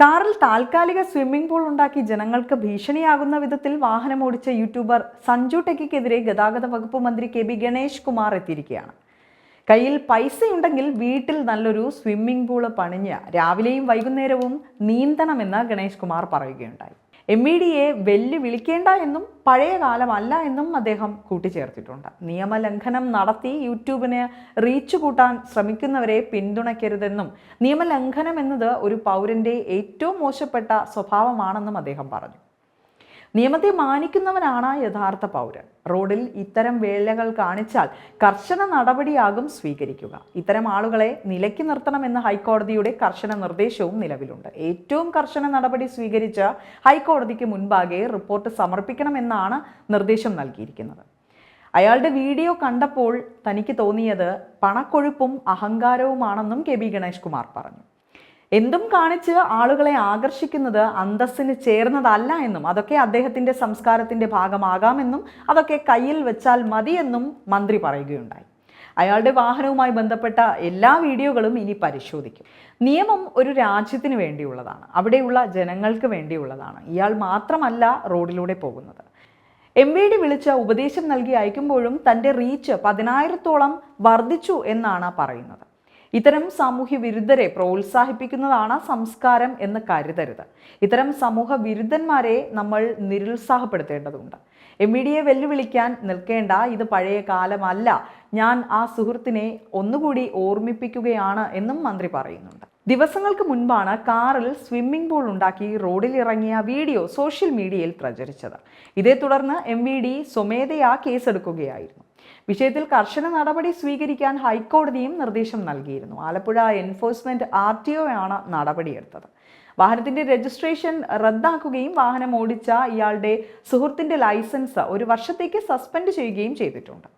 കാറിൽ താൽക്കാലിക swimming pool ഉണ്ടാക്കി ജനങ്ങൾക്ക് ഭീഷണിയാകുന്ന വിധത്തിൽ വാഹനം ഓടിച്ച യൂട്യൂബർ സഞ്ജു ടെക്കിക്കെതിരെ ഗതാഗത വകുപ്പ് മന്ത്രി കെ ബി ഗണേഷ് കുമാർ എത്തിയിരിക്കുകയാണ്. കയ്യിൽ പൈസയുണ്ടെങ്കിൽ വീട്ടിൽ നല്ലൊരു സ്വിമ്മിംഗ് പൂൾ പണിഞ്ഞ് രാവിലെയും വൈകുന്നേരവും നീന്തണമെന്ന് ഗണേഷ് കുമാർ പറയുകയുണ്ടായി. എം ഇ ഡിയെ വെല്ലുവിളിക്കേണ്ട എന്നും പഴയ കാലമല്ല എന്നും അദ്ദേഹം കൂട്ടിച്ചേർത്തിട്ടുണ്ട്. നിയമലംഘനം നടത്തി യൂട്യൂബിന് റീച്ച് കൂട്ടാൻ ശ്രമിക്കുന്നവരെ പിന്തുണയ്ക്കരുതെന്നും നിയമലംഘനം എന്നത് ഒരു പൗരന്റെ ഏറ്റവും മോശപ്പെട്ട സ്വഭാവമാണെന്നും അദ്ദേഹം പറഞ്ഞു. നിയമത്തെ മാനിക്കുന്നവനാണ് യഥാർത്ഥ പൗരൻ. റോഡിൽ ഇത്തരം വേലകൾ കാണിച്ചാൽ കർശന നടപടിയാകും സ്വീകരിക്കുക. ഇത്തരം ആളുകളെ നിലയ്ക്ക് നിർത്തണമെന്ന ഹൈക്കോടതിയുടെ കർശന നിർദ്ദേശവും നിലവിലുണ്ട്. ഏറ്റവും കർശന നടപടി സ്വീകരിച്ച് ഹൈക്കോടതിക്ക് മുൻപാകെ റിപ്പോർട്ട് സമർപ്പിക്കണമെന്നാണ് നിർദ്ദേശം നൽകിയിരിക്കുന്നത്. അയാളുടെ വീഡിയോ കണ്ടപ്പോൾ തനിക്ക് തോന്നിയത് പണക്കൊഴുപ്പും അഹങ്കാരവുമാണെന്നും കെ ബി ഗണേഷ് കുമാർ പറഞ്ഞു. എന്തും കാണിച്ച് ആളുകളെ ആകർഷിക്കുന്നത് അന്തസ്സിന് ചേർന്നതല്ല എന്നും അതൊക്കെ അദ്ദേഹത്തിന്റെ സംസ്കാരത്തിന്റെ ഭാഗമാകാമെന്നും അതൊക്കെ കയ്യിൽ വെച്ചാൽ മതിയെന്നും മന്ത്രി പറയുകയുണ്ടായി. അയാളുടെ വാഹനവുമായി ബന്ധപ്പെട്ട എല്ലാ വീഡിയോകളും ഇനി പരിശോധിക്കും. നിയമം ഒരു രാജ്യത്തിന് വേണ്ടിയുള്ളതാണ്. അവിടെയുള്ള ജനങ്ങൾക്ക് വേണ്ടിയുള്ളതാണ്. ഇയാൾ മാത്രമല്ല റോഡിലൂടെ പോകുന്നത്. എം വി ഡി വിളിച്ച് ഉപദേശം നൽകി അയക്കുമ്പോഴും തന്റെ റീച്ച് പതിനായിരത്തോളം വർദ്ധിച്ചു എന്നാണ് പറയുന്നത്. ഇത്തരം സാമൂഹ്യ വിരുദ്ധരെ പ്രോത്സാഹിപ്പിക്കുന്നതാണ് സംസ്കാരം എന്ന് കരുതരുത്. ഇത്തരം സമൂഹ വിരുദ്ധന്മാരെ നമ്മൾ നിരുത്സാഹപ്പെടുത്തേണ്ടതുണ്ട്. എം ഇ ഡിയെ വെല്ലുവിളിക്കാൻ നിൽക്കേണ്ട ഇത് പഴയ കാലമല്ല. ഞാൻ ആ സുഹൃത്തിനെ ഒന്നുകൂടി ഓർമ്മിപ്പിക്കുകയാണ് എന്നും മന്ത്രി പറയുന്നുണ്ട്. ദിവസങ്ങൾക്ക് മുൻപാണ് കാറിൽ സ്വിമ്മിംഗ് പൂൾ ഉണ്ടാക്കി റോഡിൽ ഇറങ്ങിയ വീഡിയോ സോഷ്യൽ മീഡിയയിൽ പ്രചരിച്ചത്. ഇതേ തുടർന്ന് എം വി ഡി സ്വമേധയാ കേസെടുക്കുകയായിരുന്നു. വിഷയത്തിൽ കർശന നടപടി സ്വീകരിക്കാൻ ഹൈക്കോടതിയും നിർദ്ദേശം നൽകിയിരുന്നു. ആലപ്പുഴ എൻഫോഴ്സ്മെന്റ് ആർ ടി ഒയാണ് നടപടിയെടുത്തത്. വാഹനത്തിന്റെ രജിസ്ട്രേഷൻ റദ്ദാക്കുകയും വാഹനം ഓടിച്ച ഇയാളുടെ സുഹൃത്തിന്റെ ലൈസൻസ് ഒരു വർഷത്തേക്ക് സസ്പെൻഡ് ചെയ്യുകയും ചെയ്തിട്ടുണ്ട്.